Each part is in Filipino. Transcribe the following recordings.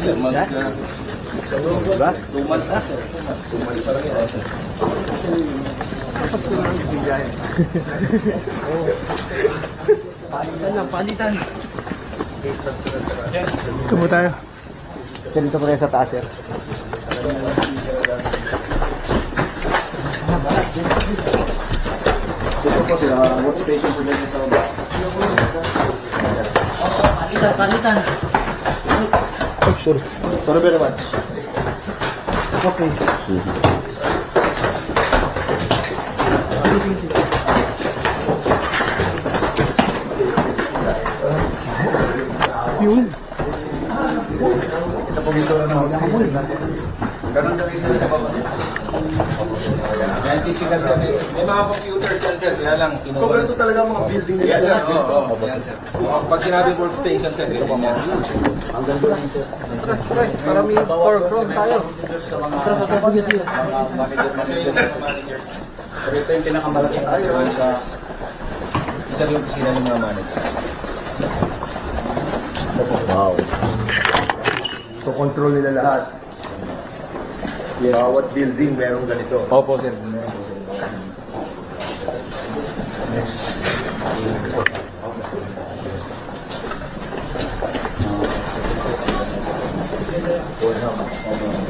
Sir, mag... uh, Diba? Two months na, sir. Two months pa lang yun, sir. Palitan lang, palitan. Tumo tayo. Sir, dito tayo sa taas, sir. Dito po sila, workstation dyan sa baba. Palitan, palitan. Oh, sorry. Sorry very much. Okay. Yun. Ito po dito na workstation. Ganun na rin sila sa baba. Yan, typical sir. May mga computers yan sir, kaya lang. So, ganito talaga ang mga building nila. Yes, sir. Oo, oo. Yan, sir. Pag sinabi workstation, sir, ito yan. Para may power from tayo. Isa sa taas sige sige. Ito yung pinakamalaki tayo sa isa yung opisina ng mga manager. Wow. So, control nila lahat. Bawat building merong ganito. Opo, sir. Yan, bubabot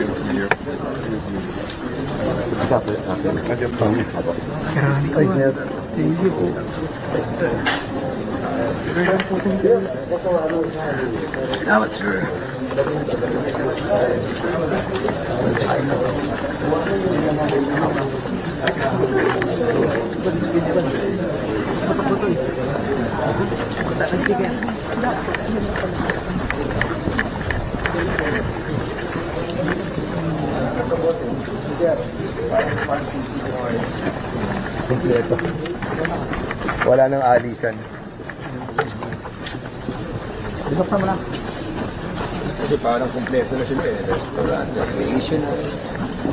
tayo. Bumaba. Ay, sir. Thank you po. Salamat, sir. Kompleto. Wala nang alisan. Buksan mo na. Kasi parang kompleto na sila eh. Restaurant, recreation,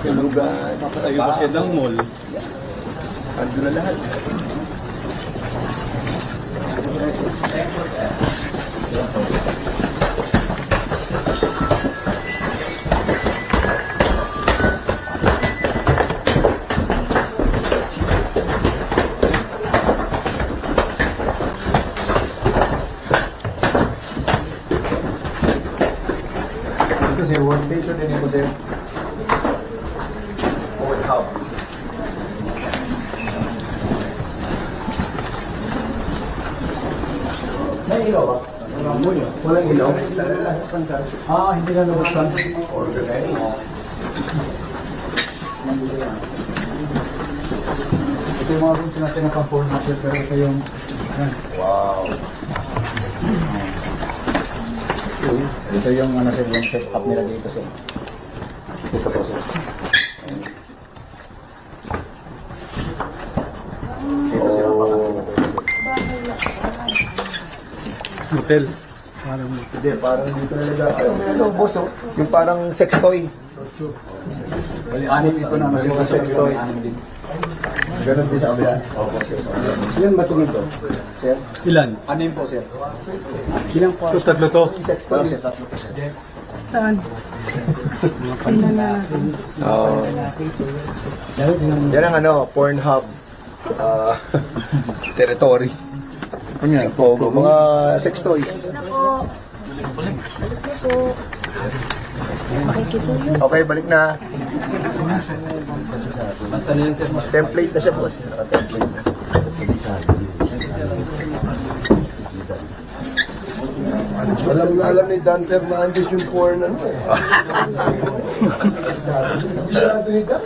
tulugan, Tayo kasi ng mall. ando na lahat. Ito sir. Old hub. May ilaw ba? Walang ilaw? Ah, hindi na nabuksan. Organize. Ito yung mga rooms natin na pang format pero ito yung. Wow. Ito yung ano sir, yung setup nila dito sir. Oh. Hotel. Hindi, parang dito talaga. Ano, boss, oh. Yung parang sex toy. Bali, anim ito na Yung mga sex toy. Ganon din sa kabila. Opo, sir. Ilan ba itong ito? Sir? Ilan? Anim po, sir. Ilang po? Ito, tatlo to. Sex toy. sir, tatlo po, sir. Saan? Tingnan na. Oo. Yan ang ano, Pornhub ah, territory. Ano yan? Pogo, mga sex toys. Balik na po. Okay, balik na. Template na siya, boss. Naka-template na. Na alam ni Dan Fernandez yung porn ano eh. Masyado ni Dan.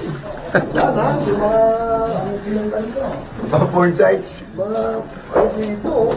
Dan ha, yung mga, ang kinanggal ko, Mga porn sites. mga, ano dito, oh.